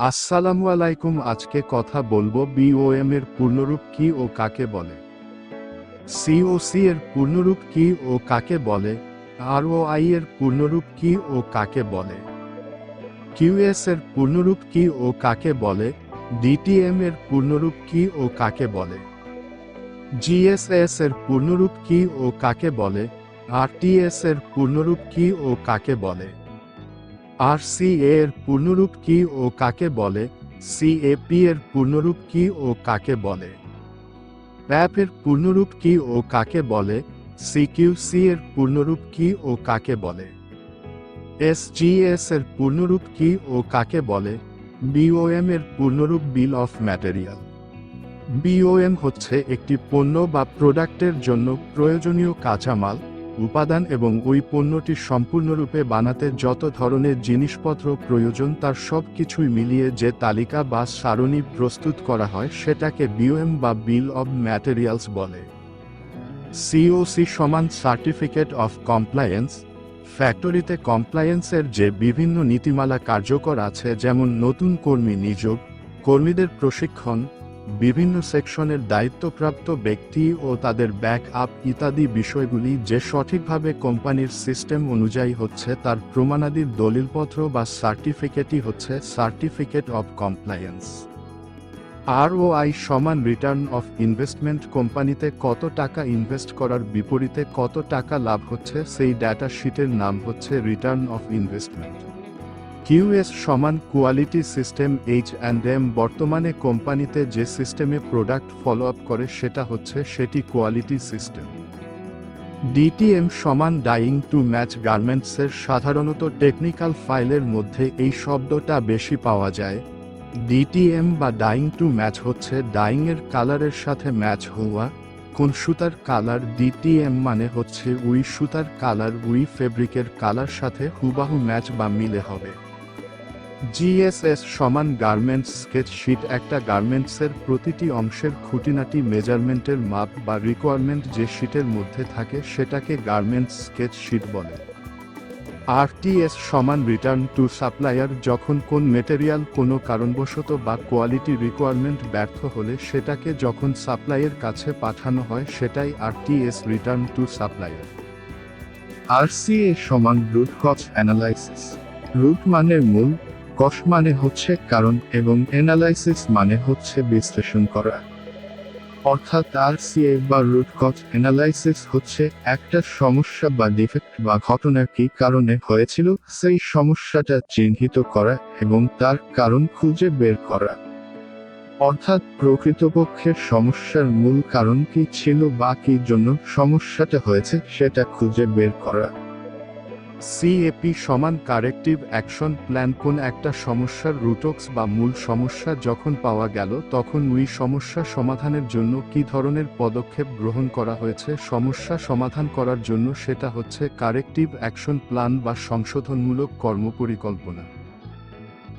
আসসালামু আলাইকুম, আজকে কথা বলব বিওএম এর পূর্ণরূপ কি ও কাকে বলে? সিওসি এর পূর্ণরূপ কি ও কাকে বলে? আরওআই এর পূর্ণরূপ কি ও কাকে বলে? কিউএস এর পূর্ণরূপ কি ও কাকে বলে? ডিটিএম এর পূর্ণরূপ কি ও কাকে বলে? জিএসএস এর পূর্ণরূপ কি ও কাকে বলে? আরটিএস এর পূর্ণরূপ কি ও কাকে বলে? আর এর পূর্ণরূপ কি ও কাকে বলে? সিএপি এর পূর্ণরূপ কি ও কাকে বলে? প্যাপ এর পূর্ণরূপ কি ও কাকে বলে? সিকিউসি এর পূর্ণরূপ কি ও কাকে বলে? এসজিএস এর পূর্ণরূপ কি ও কাকে বলে? বিওএম এর পূর্ণরূপ বিল অফ ম্যাটেরিয়াল। বিওএম হচ্ছে একটি পণ্য বা প্রোডাক্টের জন্য প্রয়োজনীয় কাঁচামাল উপাদান এবং ওই পণ্যটি সম্পূর্ণরূপে বানাতে যত ধরনের জিনিসপত্র প্রয়োজন তার সব কিছুই মিলিয়ে যে তালিকা বা সারণী প্রস্তুত করা হয় সেটাকে বিওএম বা বিল অব ম্যাটেরিয়ালস বলে। সিওসি সমান সার্টিফিকেট অফ কমপ্লায়েন্স। ফ্যাক্টরিতে কমপ্লায়েন্সের যে বিভিন্ন নীতিমালা কার্যকর আছে যেমন নতুন কর্মী নিযোগ, কর্মীদের প্রশিক্ষণ বিভিন্ন সেকশনের দায়িত্বপ্রাপ্ত ব্যক্তি ও তাদের ব্যাক আপ ইত্যাদি বিষয়গুলি যে সঠিকভাবে কোম্পানির সিস্টেম অনুযায়ী হচ্ছে তার প্রমাণাদির দলিলপত্র বা সার্টিফিকেটই হচ্ছে সার্টিফিকেট অফ কমপ্লায়েন্স। আরওআই সমান রিটার্ন অফ ইনভেস্টমেন্ট কোম্পানিতে কত টাকা ইনভেস্ট করার বিপরীতে কত টাকা লাভ হচ্ছে সেই ডাটা শিটের নাম হচ্ছে রিটার্ন অফ ইনভেস্টমেন্ট। কিউএস সমান quality system H and M বর্তমানে কোম্পানিতে যে সিস্টেমে প্রোডাক্ট ফলো আপ করে সেটা হচ্ছে সেটি কোয়ালিটি সিস্টেম। ডিটিএম সমান ডাইং টু ম্যাচ গার্মেন্টসের সাধারণত টেকনিক্যাল ফাইলের মধ্যে এই শব্দটা বেশি পাওয়া যায়। ডিটিএম বা ডাইং টু ম্যাচ হচ্ছে ডাইং এর কালারের সাথে ম্যাচ হওয়া, কোন সুতার কালার ডিটিএম মানে হচ্ছে উই সুতার কালার উই ফেব্রিকের কালার সাথে হুবাহু ম্যাচ বা মিলে হবে। জিএসএস সমান গার্মেন্টস স্কেচ শিট একটা গার্মেন্টসের প্রতিটি অংশের খুঁটিনাটি মেজারমেন্টের মাপ বা রিকোয়ারমেন্ট যে শিটের মধ্যে থাকে সেটাকে গার্মেন্টস স্কেচ শিট বলে। আরটিএস সমান রিটার্ন টু সাপ্লায়ার যখন কোন মেটেরিয়াল কোনো কারণবশত বা কোয়ালিটি রিকোয়ারমেন্ট ব্যর্থ হলে সেটাকে যখন সাপ্লাইয়ের কাছে পাঠানো হয় সেটাই RTS return to supplier RCA সমান রুট কজ অ্যানালাইসিস রুট মানে মূল কস মানে হচ্ছে কারণ এবং অ্যানালাইসিস মানে হচ্ছে বিশ্লেষণ করা। অর্থাৎ আরসিএ বা রুট কজ অ্যানালাইসিস হচ্ছে একটা সমস্যা বা ডিফেক্ট বা ঘটনা কি কারণে হয়েছিল, সেই সমস্যাটা চিহ্নিত করা এবং তার কারণ খুঁজে বের করা। অর্থাৎ প্রকৃতপক্ষে সমস্যার মূল কারণ কি ছিল বা কি জন্য সমস্যাটা হয়েছে সেটা খুঁজে বের করা। সিএপি সমান কারেক্টিভ অ্যাকশন প্ল্যান কোন একটা সমস্যার রুটক্স বা মূল সমস্যা যখন পাওয়া গেল, তখন ওই সমস্যা সমাধানের জন্য কি ধরনের পদক্ষেপ গ্রহণ করা হয়েছে, সমস্যা সমাধান করার জন্য সেটা হচ্ছে কারেক্টিভ অ্যাকশন প্ল্যান বা সংশোধনমূলক কর্মপরিকল্পনা।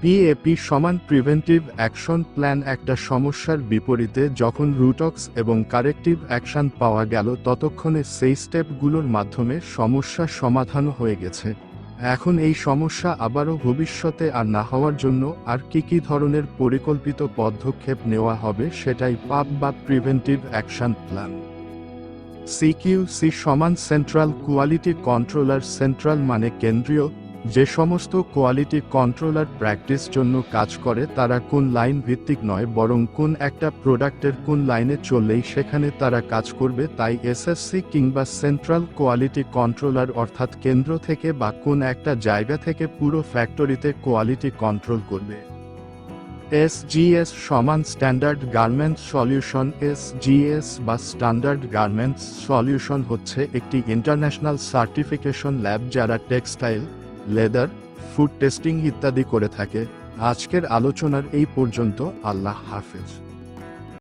পিএপি সমান প্রিভেন্টিভ অ্যাকশন প্ল্যান একটা সমস্যার বিপরীতে যখন রুটক্স এবং কারেক্টিভ অ্যাকশন পাওয়া গেল ততক্ষণে সেই স্টেপগুলোর মাধ্যমে সমস্যা সমাধান হয়ে গেছে। এখন এই সমস্যা আবারও ভবিষ্যতে আর না হওয়ার জন্য আর কি কি ধরনের পরিকল্পিত পদক্ষেপ নেওয়া হবে সেটাই পাপ বা প্রিভেন্টিভ অ্যাকশন প্ল্যান সিকিউসি সমান সেন্ট্রাল কোয়ালিটি কন্ট্রোলার সেন্ট্রাল মানে কেন্দ্রীয় যে সমস্ত কোয়ালিটি কন্ট্রোলার প্র্যাকটিস জন্য কাজ করে তারা কোন লাইন ভিত্তিক নয়, বরং কোন একটা প্রোডাক্টের কোন লাইনে চললেই সেখানে তারা কাজ করবে, তাই এসএসসি কিংবা সেন্ট্রাল কোয়ালিটি কন্ট্রোলার অর্থাৎ কেন্দ্র থেকে বা কোন একটা জায়গা থেকে পুরো ফ্যাক্টরিতে কোয়ালিটি কন্ট্রোল করবে। এসজিএস সমান স্ট্যান্ডার্ড গার্মেন্টস সলিউশন, এসজিএস বা স্ট্যান্ডার্ড গার্মেন্টস সলিউশন হচ্ছে একটি ইন্টারন্যাশনাল সার্টিফিকেশন ল্যাব যারা টেক্সটাইল লেদার ফুড টেস্টিং ইত্যাদি করে থাকে। আজকের আলোচনার এই পর্যন্ত আল্লাহ হাফেজ।